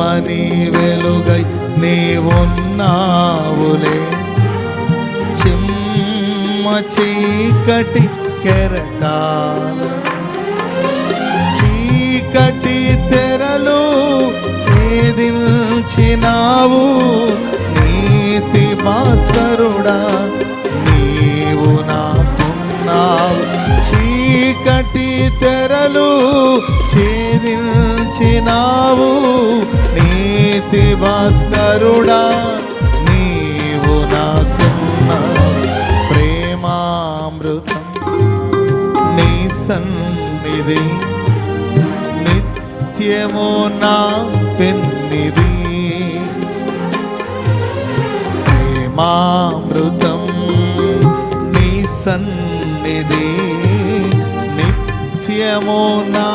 కమ్మని వెలుగై నీవున్నావులే. చిమ్మ చీకటి కెరటాలను చీకటి తెరలు ఛేదించినావు. నీతి భాస్కరుడా నీవు నాకున్నావు. చీకటి తెరలు ఛేదించినావు. నీతి భాస్కరుడా నీవు నాకున్న ప్రేమామృతం. నీ సన్నిధి నిత్యము నా పెన్నిది ప్రేమామృతం నీ సన్నిధి నిత్యము నా